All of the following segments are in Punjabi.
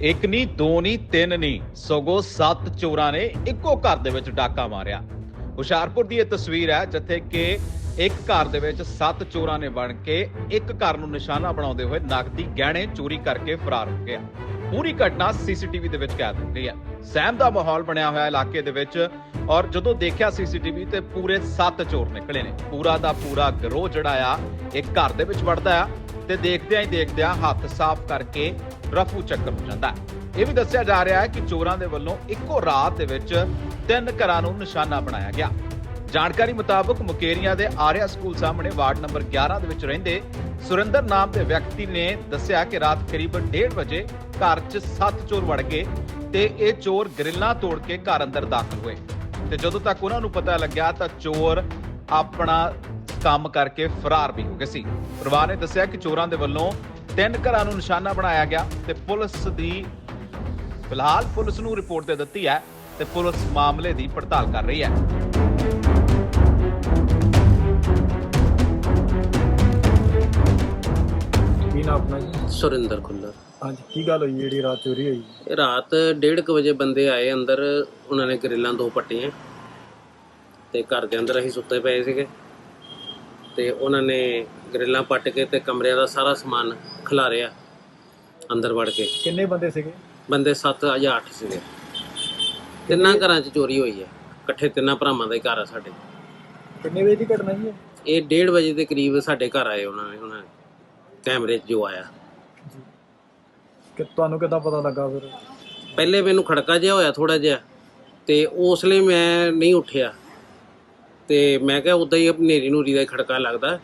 ਇੱਕ ਨਹੀਂ ਦੋ ਨਹੀਂ ਤਿੰਨ ਨਹੀਂ ਸਗੋਂ ਸੱਤ ਚੋਰਾਂ ਨੇ ਇੱਕੋ ਘਰ ਦੇ ਵਿੱਚ ਡਾਕਾ ਮਾਰਿਆ। ਹੁਸ਼ਿਆਰਪੁਰ ਦੀ ਇਹ ਤਸਵੀਰ ਹੈ, ਜਿੱਥੇ ਕਿ ਇੱਕ ਘਰ ਦੇ ਵਿੱਚ ਸੱਤ ਚੋਰਾਂ ਨੇ ਬਣ ਕੇ ਇੱਕ ਘਰ ਨੂੰ ਨਿਸ਼ਾਨਾ ਬਣਾਉਂਦੇ ਹੋਏ ਨਕਦੀ ਗਹਿਣੇ ਚੋਰੀ ਕਰਕੇ ਫਰਾਰ ਹੋ ਗਿਆ ਪੂਰੀ ਘਟਨਾ ਸੀਸੀਟੀਵੀ ਦੇ ਵਿੱਚ ਕੈਦ ਹੋ ਗਈ ਹੈ। ਸਹਿਮ ਦਾ ਮਾਹੌਲ ਬਣਿਆ ਹੋਇਆ ਇਲਾਕੇ ਦੇ ਵਿੱਚ ਔਰ ਜਦੋਂ ਦੇਖਿਆ ਸੀਸੀਟੀਵੀ ਤੇ ਪੂਰੇ ਸੱਤ ਚੋਰ ਨਿਕਲੇ ਨੇ। ਪੂਰਾ ਦਾ ਪੂਰਾ ਗਰੋਹ ਜਿਹੜਾ ਆ ਇੱਕ ਘਰ ਦੇ ਵਿੱਚ ਵੜਦਾ ਆ। ਤੇ ਦੇਖਦਿਆਂ ਹੀ ਦੇਖਦਿਆਂ ਹੱਥ ਸਾਫ਼ ਕਰਕੇ ਰਫੂ ਚੱਕਰ ਹੋ ਜਾਂਦਾ ਹੈ। ਇਹ ਵੀ ਦੱਸਿਆ ਜਾ ਰਿਹਾ ਹੈ ਕਿ ਚੋਰਾਂ ਦੇ ਵੱਲੋਂ ਇੱਕੋ ਰਾਤ ਦੇ ਵਿੱਚ ਤਿੰਨ ਘਰਾਂ ਨੂੰ ਨਿਸ਼ਾਨਾ ਬਣਾਇਆ ਗਿਆ। ਜਾਣਕਾਰੀ ਮੁਤਾਬਕ ਮੁਕੇਰੀਆਂ ਦੇ ਆਰਿਆ ਸਕੂਲ ਸਾਹਮਣੇ ਵਾਰਡ ਨੰਬਰ 11 ਦੇ ਵਿੱਚ ਰਹਿੰਦੇ ਸੁਰਿੰਦਰ ਨਾਮ ਦੇ ਵਿਅਕਤੀ ਨੇ ਦੱਸਿਆ ਕਿ ਰਾਤ ਕਰੀਬ 1:30 ਵਜੇ ਘਰ 'ਚ ਸੱਤ ਚੋਰ ਵੜ ਗਏ ਤੇ ਇਹ ਚੋਰ ਗਰਿੱਲਾਂ ਤੋੜ ਕੇ ਘਰ ਅੰਦਰ ਦਾਖਲ ਹੋਏ। ਤੇ ਜਦੋਂ ਤੱਕ ਉਹਨਾਂ ਨੂੰ ਪਤਾ ਲੱਗਿਆ ਤਾਂ ਚੋਰ ਆਪਣਾ ਕੰਮ ਕਰਕੇ ਫਰਾਰ ਵੀ ਹੋ ਗਏ ਸੀ। ਪਰਿਵਾਰ ਨੇ ਦੱਸਿਆ ਕਿ ਚੋਰਾਂ ਦੇ ਵੱਲੋਂ ਤਿੰਨ ਘਰਾਂ ਨੂੰ ਨਿਸ਼ਾਨਾ ਬਣਾਇਆ ਗਿਆ ਤੇ ਪੁਲਿਸ ਦੀ ਫਿਲਹਾਲ ਪੁਲਿਸ ਨੂੰ ਰਿਪੋਰਟ ਦੇ ਦਿੱਤੀ ਹੈ ਤੇ ਪੁਲਿਸ ਮਾਮਲੇ ਦੀ ਪੜਤਾਲ ਕਰ ਰਹੀ ਹੈ। ਕੀ ਨਾਮ ਆਪਣਾ ਜੀ? ਸੁਰਿੰਦਰ ਖੁੱਲਰ। ਹਾਂਜੀ ਕੀ ਗੱਲ ਹੋਈ ਜਿਹੜੀ ਰਾਤ ਚੋਰੀ ਹੋਈ? ਇਹ ਰਾਤ 1:30 ਵਜੇ ਬੰਦੇ ਆਏ ਅੰਦਰ ਉਹਨਾਂ ਨੇ ਗਰਿੱਲਾਂ ਦੋ ਪੱਟੀਆਂ ਤੇ ਘਰ ਦੇ ਅੰਦਰ ਅਸੀਂ ਸੁੱਤੇ ਪਏ ਸੀਗੇ। ਤੇ ਉਹਨਾਂ ਨੇ ਗਰਿੱਲਾਂ ਪੱਟ ਕੇ ਤੇ ਕਮਰਿਆਂ ਦਾ ਸਾਰਾ ਸਮਾਨ ਖਿਲਾਰਿਆ ਅੰਦਰ ਵੜ ਕੇ। ਕਿੰਨੇ ਬੰਦੇ ਸੀਗੇ? ਬੰਦੇ 7 ਜਾਂ 8 ਸੀਗੇ। ਤਿੰਨਾਂ ਘਰਾਂ 'ਚ ਚੋਰੀ ਹੋਈ ਹੈ। ਇਕੱਠੇ ਤਿੰਨਾਂ ਭਰਾਵਾਂ ਦਾ ਹੀ ਘਰ ਆ ਸਾਡੇ। ਕਿੰਨੇ ਵਜੇ ਦੀ ਘਟਨਾ ਜੀ ਇਹ? ਇਹ 1:30 ਵਜੇ ਦੇ ਕਰੀਬ ਸਾਡੇ ਘਰ ਆਏ ਉਹਨਾਂ ਨੇ ਉਹਨਾਂ ਨੇ ਕੈਮਰੇ 'ਚ ਜੋ ਆਇਆ। ਕਿ ਤੁਹਾਨੂੰ ਕਿੱਦਾਂ ਪਤਾ ਲੱਗਾ ਫਿਰ? ਪਹਿਲੇ ਮੈਨੂੰ ਖੜਕਾ ਜਿਹਾ ਹੋਇਆ ਥੋੜਾ ਜਿਹਾ ਤੇ ਉਸ ਲਈ ਮੈਂ ਨਹੀਂ ਉੱਠਿਆ। ਤੇ ਮੈਂ ਕਿਹਾ ਉਦਾਂ ਹੀ ਹਨੇਰੀ ਨੂਰੀ ਦਾ ਹੀ ਖੜਕਾ ਲੱਗਦਾ।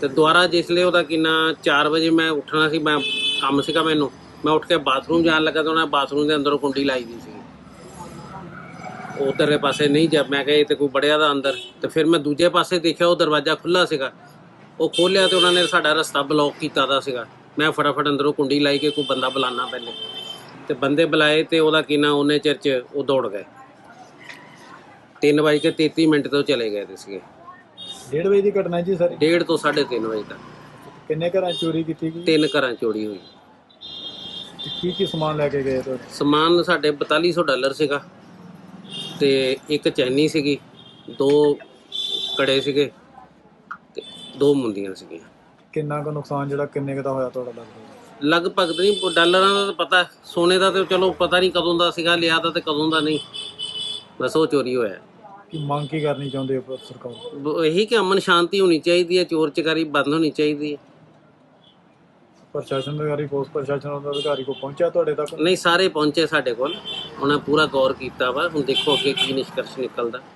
ਤੇ ਦੁਬਾਰਾ ਜਿਸ ਉਹਦਾ ਕਿੰਨਾ 4 ਵਜੇ ਮੈਂ ਉੱਠਣਾ ਸੀ, ਮੈਂ ਕੰਮ ਸੀਗਾ ਮੈਨੂੰ, ਮੈਂ ਉੱਠ ਕੇ ਬਾਥਰੂਮ ਜਾਣ ਲੱਗਾ ਤਾਂ ਉਹਨਾਂ ਬਾਥਰੂਮ ਦੇ ਅੰਦਰੋਂ ਕੁੰਡੀ ਲਾਈ ਦੀ ਸੀ। ਉਧਰਲੇ ਪਾਸੇ ਨਹੀਂ ਜਾ, ਮੈਂ ਕਿਹਾ ਇਹ ਤੇ ਕੋਈ ਬੜਿਆ ਦਾ ਅੰਦਰ। ਤੇ ਫਿਰ ਮੈਂ ਦੂਜੇ ਪਾਸੇ ਦੇਖਿਆ, ਉਹ ਦਰਵਾਜ਼ਾ ਖੁੱਲਾ ਸੀਗਾ। ਉਹ ਖੋਲਿਆ ਤੇ ਉਹਨਾਂ ਨੇ ਸਾਡਾ ਰਸਤਾ ਬਲੌਕ ਕੀਤਾ ਦਾ ਸੀਗਾ। ਮੈਂ ਫਟਾਫਟ ਅੰਦਰੋਂ ਕੁੰਡੀ ਲਾਈ ਕੇ ਕੋਈ ਬੰਦਾ ਬੁਲਾਣਾ ਪਹਿਲੇ। ਤੇ ਬੰਦੇ ਬੁਲਾਏ ਤੇ ਉਹਦਾ ਕੀ ਨਾਂ ਉਹਨੇ ਚਿਰ ਚ ਉਹ ਦੌੜ ਗਏ। 3 ਵਜੇ ਕੇ 33 ਮਿੰਟ ਤੋਂ ਚਲੇ ਗਏ ਤੇ ਸੀਗੇ। 1:30 ਵਜੇ ਦੀ ਘਟਨਾ ਜੀ ਸਰ? ਡੇਢ ਤੋਂ 3:30 ਵਜੇ ਤੱਕ। ਕਿੰਨੇ ਘਰਾਂ 'ਚ ਚੋਰੀ ਕੀਤੀ ਗਈ? ਤਿੰਨ ਘਰਾਂ ਚੋਰੀ ਹੋਈ। ਤੇ ਕੀ ਕੀ ਸਮਾਨ ਲੈ ਕੇ ਗਏ ਤੁਹਾਡੇ? ਸਮਾਨ ਸਾਡੇ 4200 ਡਾਲਰ ਸੀਗਾ ਤੇ ਇੱਕ ਚੈਨੀ ਸੀਗੀ ਦੋ ਕੜੇ ਸੀਗੇ ਤੇ ਦੋ ਮੁੰਦੀਆਂ ਸੀਗੀਆਂ। ਕਿੰਨਾ ਕੁ ਨੁਕਸਾਨ ਜਿਹੜਾ ਕਿੰਨੇ ਕੁ ਦਾ ਹੋਇਆ ਤੁਹਾਡਾ ਲੱਗਦਾ? ਲਗਭਗ ਤਾਂ ਨਹੀਂ ਡਾਲਰਾਂ ਦਾ ਤਾਂ ਪਤਾ ਸੋਨੇ ਦਾ ਤੇ ਚਲੋ ਪਤਾ ਨਹੀਂ ਕਦੋਂ ਦਾ ਸੀਗਾ ਲਿਆ ਤਾਂ ਤੇ ਕਦੋਂ ਦਾ ਨਹੀਂ। ਬਸ ਉਹ ਚੋਰੀ ਹੋਇਆ। ਕੀ ਮੰਗ ਕੀ ਕਰਨੀ ਚਾਹੁੰਦੇ ਹੋ ਸਰਕਾਰ? ਤੋਂ? ਬ- ਇਹੀ ਕਿ ਅਮਨ ਸ਼ਾਂਤੀ ਹੋਣੀ ਚਾਹੀਦੀ ਹੈ ਚੋਰ ਚਕਾਰੀ ਬੰਦ ਹੋਣੀ ਚਾਹੀਦੀ ਹੈ। ਪ੍ਰਸ਼ਾਸਨ ਦੇ ਅਧਿਕਾਰੀ ਪੁਲਿਸ ਪ੍ਰਸ਼ਾਸਨ ਦਾ ਅਧਿਕਾਰੀ ਕੋ ਪਹੁੰਚਿਆ ਤੁਹਾਡੇ ਤੱਕ? ਨਹੀਂ ਸਾਰੇ ਪਹੁੰਚੇ ਸਾਡੇ ਕੋਲ। ਉਹਨਾਂ ਪੂਰਾ ਗੌਰ ਕੀਤਾ ਵਾ। ਹੁਣ ਦੇਖੋ ਅੱਗੇ ਕੀ ਨਿਸ਼ਕਰਸ਼ ਨਿਕਲਦਾ।